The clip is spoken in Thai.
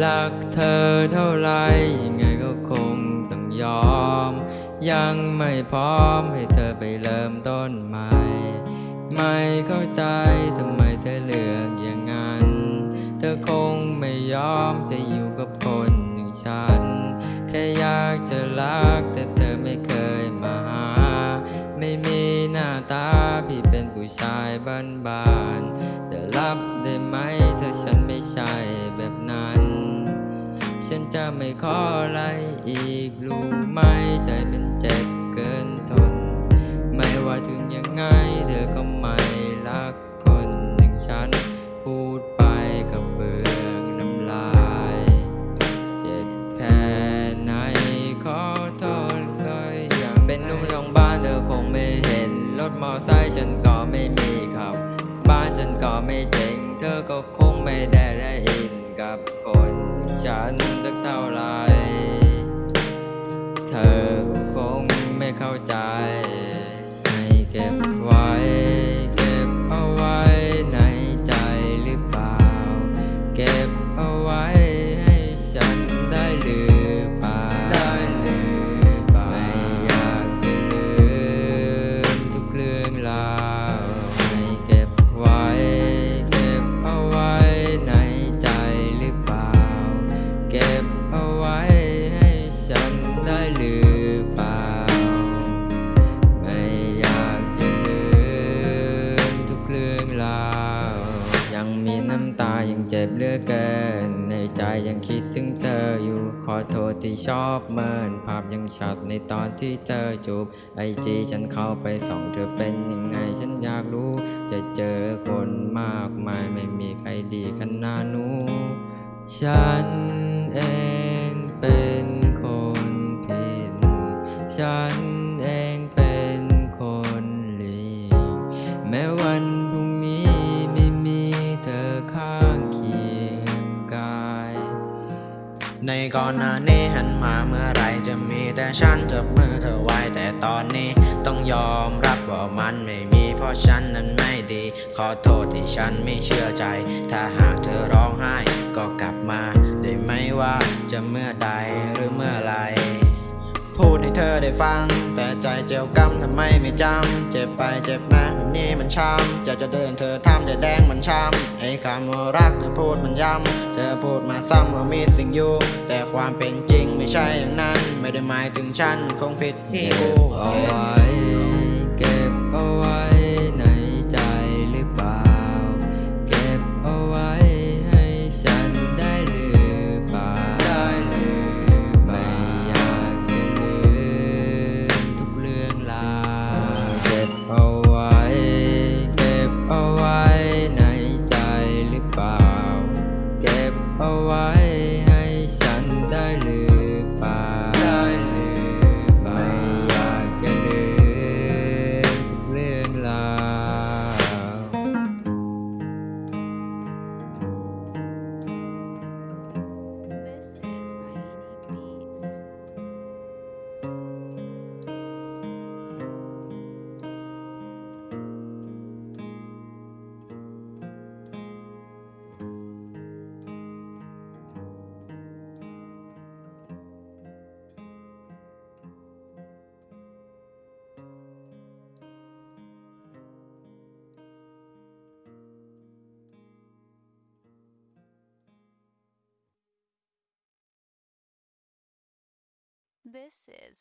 รักเธอเท่าไรยังไงก็คงต้องยอม ยังไม่พร้อมให้เธอไปเริ่มต้นใหม่ ไม่เข้าใจทำไมเธอเลือกอย่างนั้น เธอคงไม่ยอมจะอยู่กับคนอย่างฉัน แค่อยากจะรักแต่เธอไม่เคยมาหา ไม่มีหน้าตาพี่เป็นผู้ชายบ้านๆจะรับได้ไหมถ้าฉันไม่ใช่แบบนั้น ฉันจะไม่ขออะไรอีกรู้ไหมใจมันเจ็บเกินทน ไม่ว่าถึงยังไงเธอก็ไม่รักคนอย่างฉันพูดไปก็เบื่อน้ำลาย เจ็บแค่ไหนขอโทษเลยอย่างเป็นนุ่มโรงบ้านเธอคงไม่เห็น รถมอไซค์ฉันก็ไม่มีขับ บ้านฉันก็ไม่เจ๋งเธอก็คงไม่ได้ได้อินกับคนฉัน ใจยังคิดถึงเธออยู่ ขอโทษที่ชอบเมินภาพยังชัดในตอนที่เธอจูบไอจีฉันเข้าไปส่องเธอเป็นยังไงฉันอยากรู้ จะเจอคนมากมายไม่มีใครดีขนาดหนู ฉัน ในก่อนหน้านี้หันมาเมื่อไรจะมีแต่ฉันจับมือเธอไว้แต่ตอนนี้ต้องยอมรับว่ามันไม่มีเพราะฉันนั้นไม่ดี ขอโทษที่ฉันไม่เชื่อใจ ถ้าหากเธอร้องไห้ก็กลับมา ได้ไหมว่าจะเมื่อใดหรือเมื่อไรพูดให้เธอได้ฟัง แต่ใจเจียวกำทำไมไม่จำ เจ็บไปเจ็บมาแบบนี้มันช้ำจะจะเดินเธอทำจะแดงมันช้ำไอ้คำว่ารักเธอพูดมันย้ำ เธอพูดมาซ้ำว่ามีสิ่งอยู่ แต่ความเป็นจริงไม่ใช่อย่างนั้น ไม่ได้หมายถึงฉันคงผิดที่เก็กูบเอาไว้เก็บเอาไว้ในใจหรือเปล่า เก็บเอาไว้ให้ฉันได้หรือเปล่าได้หรือไม่อยากจะลืมทุกเรื่องราวเก็บเอาไว้ เก็บเอาไว้ในใจหรือเปล่า เก็บเอาไว้ 'This is